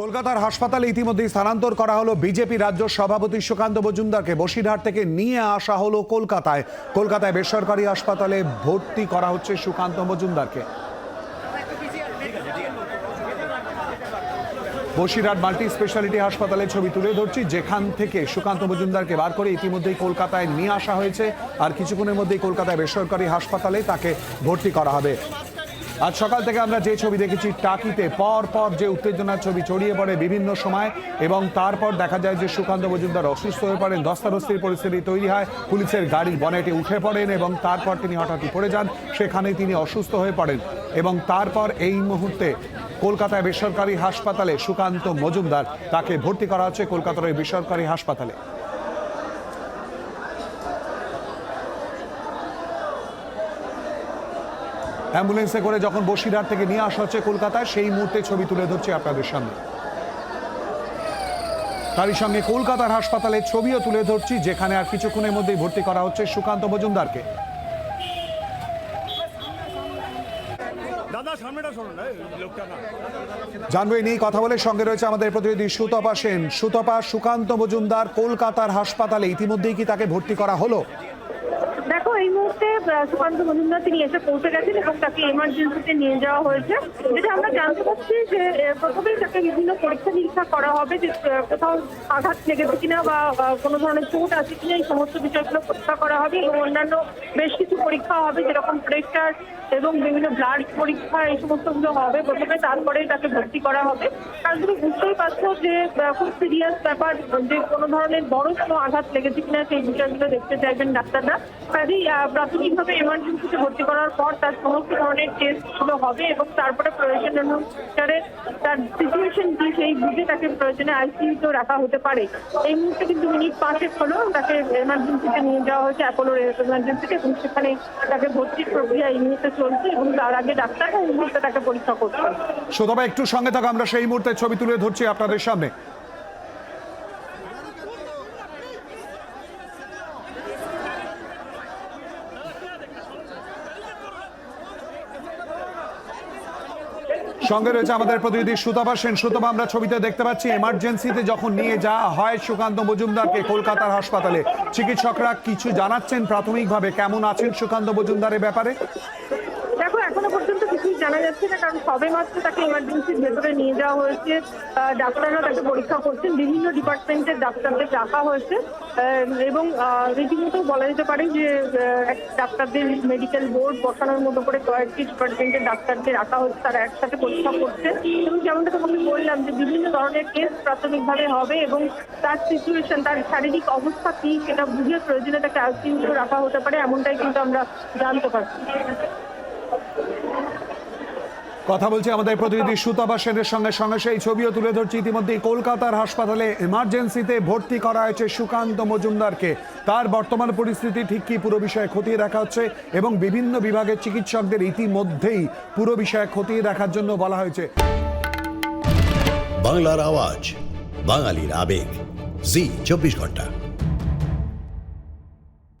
কলকাতার হাসপাতালে ইতিমধ্যেই স্থানান্তর করা হলো বিজেপি রাজ্য সভাপতি সুকান্ত মজুমদারকে। বসিরহাট থেকে নিয়ে আসা হলো কলকাতায়। কলকাতায় বেসরকারি হাসপাতালে ভর্তি করা হচ্ছে সুকান্ত মজুমদারকে। বসিরহাট মাল্টি স্পেশালিটি হাসপাতালে ছবি তুলে ধরছি। যেখান থেকে সুকান্ত মজুমদারকে বার করে ইতিমধ্যেই কলকাতায় নিয়ে আসা হয়েছে। আর কিছুক্ষণের মধ্যেই কলকাতায় বেসরকারি হাসপাতালে তাকে ভর্তি করা হবে। আজ সকাল থেকে আমরা যে ছবি দেখেছি টাকিতে, পর পর যে উত্তেজনার ছবি ছড়িয়ে পড়ে বিভিন্ন সময় এবং তারপর দেখা যায় যে সুকান্ত মজুমদার অসুস্থ হয়ে পড়েন দস্তারস্তির পরিস্থিতি তৈরি হয়, পুলিশের গাড়ির বনেটে উঠে পড়েন এবং তারপর তিনি হঠাৎই পড়ে যান, সেখানেই তিনি অসুস্থ হয়ে পড়েন এবং তারপর এই মুহূর্তে কলকাতায় বেসরকারি হাসপাতালে সুকান্ত মজুমদার তাকে ভর্তি করা হচ্ছে কলকাতার ওই বেসরকারি হাসপাতালে। অ্যাম্বুলেন্সে করে যখন বসিরহাট থেকে নিয়ে আসা হচ্ছে কলকাতায় সেই মুহূর্তে ছবি তুলে ধরছি আপনাদের সামনে। তারই সঙ্গে কলকাতার হাসপাতালে ছবিও তুলে ধরছি যেখানে আর কিছুক্ষণের মধ্যেই ভর্তি করা হচ্ছে সুকান্ত মজুমদারকে। জানব নিয়ে কথা বলে সঙ্গে রয়েছে আমাদের প্রতিনিধি সুতপা সেন। সুতপা সুকান্ত মজুমদার কলকাতার হাসপাতালে ইতিমধ্যেই কি তাকে ভর্তি করা হলো? দেখো, এই মুহূর্তে সুকান্ত মজুমদার তিনি এসে পৌঁছে গেছেন এবং তাকে এমার্জেন্সিতে নিয়ে যাওয়া হয়েছে। যেটা আমরা জানতে পারছি যে প্রথমেই তাকে বিভিন্ন পরীক্ষা নিরীক্ষা করা হবে যে কোথাও আঘাত লেগেছে কিনা বা কোনো ধরনের চোট আছে কিনা, এই সমস্ত বিষয়গুলো পরীক্ষা করা হবে এবং অন্যান্য বেশ কিছু পরীক্ষা হবে, যেরকম প্রেশার এবং বিভিন্ন ব্লাড পরীক্ষা, এই সমস্তগুলো হবে। প্রথমে তারপরে তাকে ভর্তি করা হবে। কারণ তুমি বুঝতেই পারছ যে খুব সিরিয়াস ব্যাপার যে, কোনো ধরনের বড় কোনো আঘাত লেগেছে কিনা, সেই বিষয়গুলো দেখতে চাইবেন ডাক্তাররা। কাজেই প্রাথমিকভাবে এমার্জেন্সিতে ভর্তি করার পর তার সমস্ত ধরনের টেস্টগুলো হবে এবং তারপরে প্রয়োজন অনুসারে তার সিচুয়েশন কি, সেই বুঝে তাকে প্রয়োজনে আইসিইউতেও রাখা হতে পারে। এই মুহূর্তে কিন্তু মিনিট পাঁচেক হলো তাকে এমার্জেন্সিতে নিয়ে যাওয়া হয়েছে অ্যাপোলো এমার্জেন্সিতে এবং সেখানে তাকে ভর্তির প্রক্রিয়া এই মুহূর্তে চলছে এবং তার আগে ডাক্তাররা এই মুহূর্তে তাকে পরীক্ষা করছেন সুতপা একটু সঙ্গে থাকা, আমরা সেই মুহূর্তে ছবি তুলে ধরছি আপনাদের সামনে। সঙ্গে রয়েছে আমাদের প্রতিনিধি সুতপা সেন। সুতপা, আমরা ছবিতে দেখতে পাচ্ছি এমার্জেন্সিতে যখন নিয়ে যাওয়া হয় সুকান্ত মজুমদারকে কলকাতার হাসপাতালে। চিকিৎসকরা কিছু জানাচ্ছেন প্রাথমিকভাবে? কেমন আছেন সুকান্ত মজুমদারের ব্যাপারে? দেখো, এখনও পর্যন্ত জানা যাচ্ছে না, কারণ সবে মাত্র তাকে ইমার্জেন্সির ভেতরে নিয়ে যাওয়া হয়েছে। ডাক্তাররা তাকে পরীক্ষা করছেন, বিভিন্ন ডিপার্টমেন্টের ডাক্তারদের রাখা হয়েছে। এবং রীতিমতো বলা যেতে পারে যে ডাক্তারদের মেডিকেল বোর্ড বসানোর মতো করে কয়েকটি ডিপার্টমেন্টের ডাক্তারদের রাখা হচ্ছে তারা একসাথে পরীক্ষা করছে। এবং যেমনটা তোমাকে বললাম যে, বিভিন্ন ধরনের টেস্ট প্রাথমিকভাবে হবে এবং তার সিচুয়েশন তার শারীরিক অবস্থা কি সেটা বুঝে প্রয়োজনে তাকে আইসিইউতে রাখা হতে পারে, এমনটাই কিন্তু আমরা জানতে পারছি। কথা বলছি আমাদের প্রতিনিধি সুতাবা সেনের সঙ্গে সঙ্গে সেই ছবিও তুলে ধরছি ইতিমধ্যেই কলকাতার হাসপাতালে এমার্জেন্সিতে ভর্তি করা হয়েছে সুকান্ত মজুমদারকে। তার বর্তমান পরিস্থিতি ঠিক কি পুরো বিষয়ে খতিয়ে দেখা হচ্ছে এবং বিভিন্ন বিভাগের চিকিৎসকদের ইতিমধ্যেই পুরো বিষয়ে খতিয়ে দেখার জন্য বলা হয়েছে। বাংলার আওয়াজ, বাঙালির আবেগ। জি, চব্বিশ ঘণ্টা।